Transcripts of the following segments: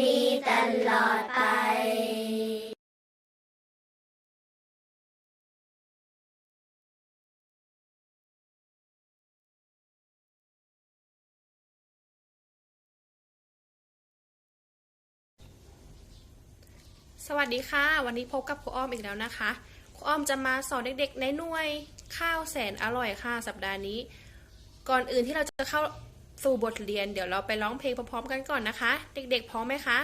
ดีตลอดไปสวัสดีค่ะ วันนี้พบกับครูอ้อมอีกแล้วนะคะครูอ้อมจะมาสอนเด็กๆ ในหน่วยข้าวแสนอร่อยค่ะสัปดาห์นี้ ก่อนอื่นที่เราจะเข้า สู่บทเรียนเดี๋ยวเราไปร้องเพลงพร้อมๆกันก่อนนะคะ เด็กๆ พร้อมไหมคะ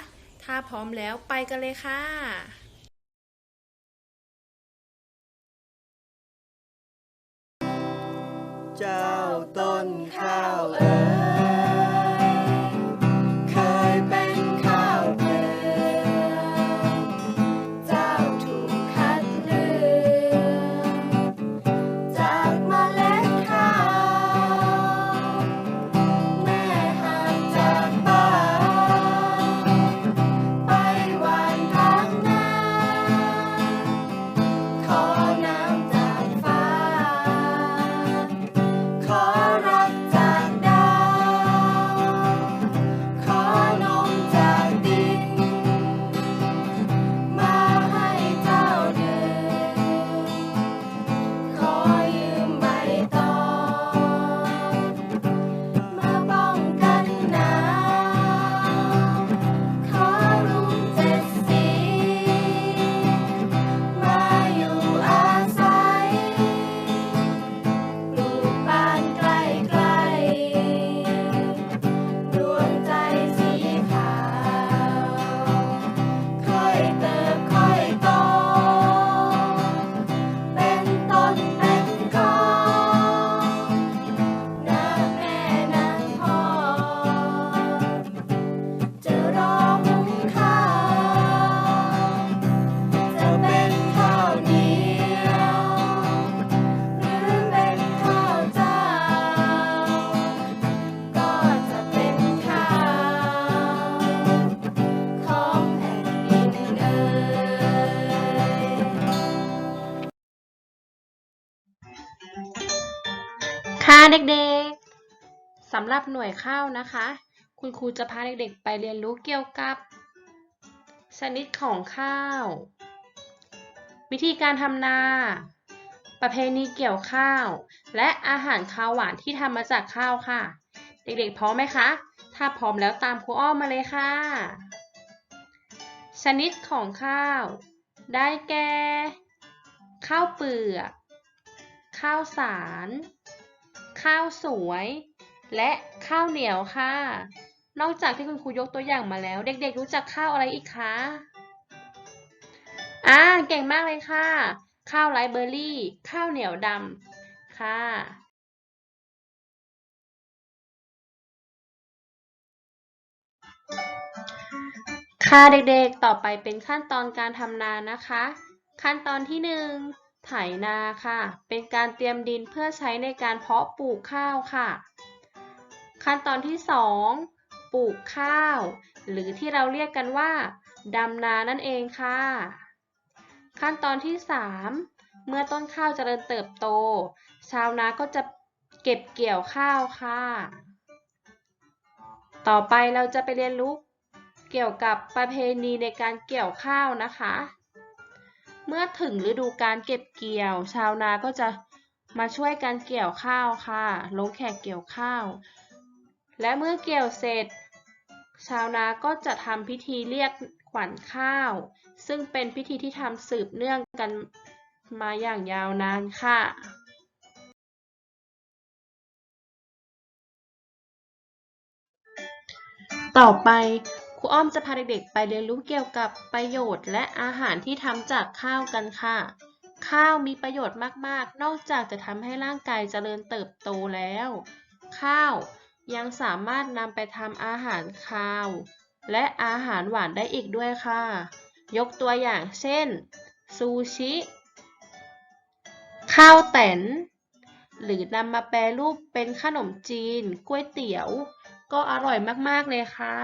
ถ้าพร้อมแล้วไปกันเลยค่ะ เจ้าต้นข้าวเอ๋ย ค่ะเด็กๆสำหรับหน่วยข้าวนะคะ คุณครูจะพาเด็กๆ ไปเรียนรู้เกี่ยวกับ ชนิดของข้าว วิธีการทำนา ประเพณีเกี่ยวข้าว และอาหารข้าวหวานที่ทำมาจากข้าวค่ะ เด็กๆพร้อมไหมคะ ถ้าพร้อมแล้วตามครูอ้อมมาเลยค่ะ ชนิดของข้าว ได้แก่ ข้าวเปลือก ข้าวสาร ข้าวสวย และข้าวเหนียวค่ะ นอกจากที่คุณครูยกตัวอย่างมาแล้ว เด็กๆรู้จักข้าวอะไรอีกคะอ่าเก่งมากเลยค่ะ ข้าวไรเบอร์รี่ ข้าวเหนียวดำค่ะค่ะเด็กๆ ต่อไปเป็นขั้นตอนการทำนานะคะ ขั้นตอนที่หนึ่ง ไถนาค่ะ เป็นการเตรียมดินเพื่อใช้ในการเพาะปลูกข้าวค่ะ ขั้นตอนที่สองปลูกข้าว หรือที่เราเรียกกันว่าดำนานั่นเองค่ะ ขั้นตอนที่สามเมื่อต้นข้าวเจริญเติบโต ชาวนาก็จะเก็บเกี่ยวข้าวค่ะ ต่อไปเราจะไปเรียนรู้เกี่ยวกับประเพณีในการเกี่ยวข้าวนะคะ เมื่อถึงฤดูการเก็บเกี่ยว ชาวนาก็จะมาช่วยกันเกี่ยวข้าวค่ะ ลงแขกเกี่ยวข้าว และเมื่อเกี่ยวเสร็จ ชาวนาก็จะทำพิธีเรียกขวัญข้าว ซึ่งเป็นพิธีที่ทำสืบเนื่องกันมาอย่างยาวนานค่ะต่อไป ครูอ้อมจะพาเด็กๆไปเรียนรู้เกี่ยวกับประโยชน์ และอาหารที่ทำจากข้าวกันค่ะ ข้าวมีประโยชน์มากๆ นอกจากจะทำให้ร่างกายเจริญเติบโตแล้ว ข้าวยังสามารถนำไปทำอาหารคาว และอาหารหวานได้อีกด้วยค่ะ ยกตัวอย่างเช่น ซูชิ ข้าวแตนหรือนำมาแปรรูปเป็นขนมจีน ก๋วยเตี๋ยว ก็อร่อยมาก ๆ เลยค่ะ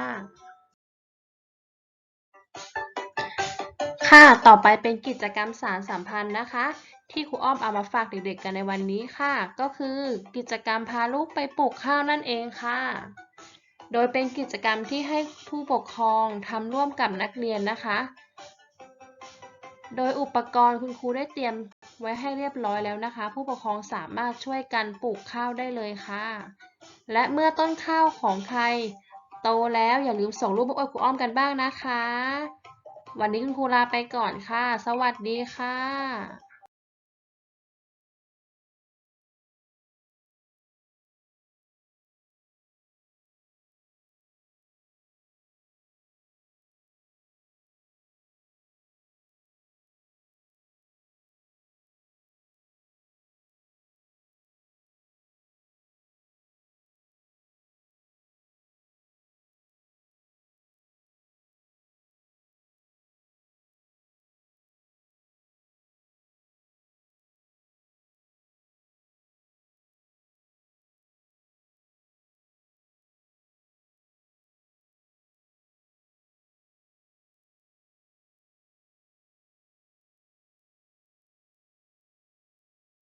ค่ะ ต่อไปเป็นกิจกรรมสารสัมพันธ์นะคะ ที่ครูอ้อมเอามาฝากเด็กๆกันในวันนี้ค่ะ ก็คือกิจกรรมพาลูกไปปลูกข้าวนั่นเองค่ะ โดยเป็นกิจกรรมที่ให้ผู้ปกครองทำร่วมกับนักเรียนนะคะ โดยอุปกรณ์คุณครูได้เตรียมไว้ให้เรียบร้อยแล้วนะคะ ผู้ปกครองสามารถช่วยกันปลูกข้าวได้เลยค่ะ และเมื่อต้นข้าวของใครโตแล้วอย่าลืมส่งรูปมาอวดครูอ้อมกันบ้างนะคะ วันนี้คุณครูลาไปก่อนค่ะ สวัสดีค่ะ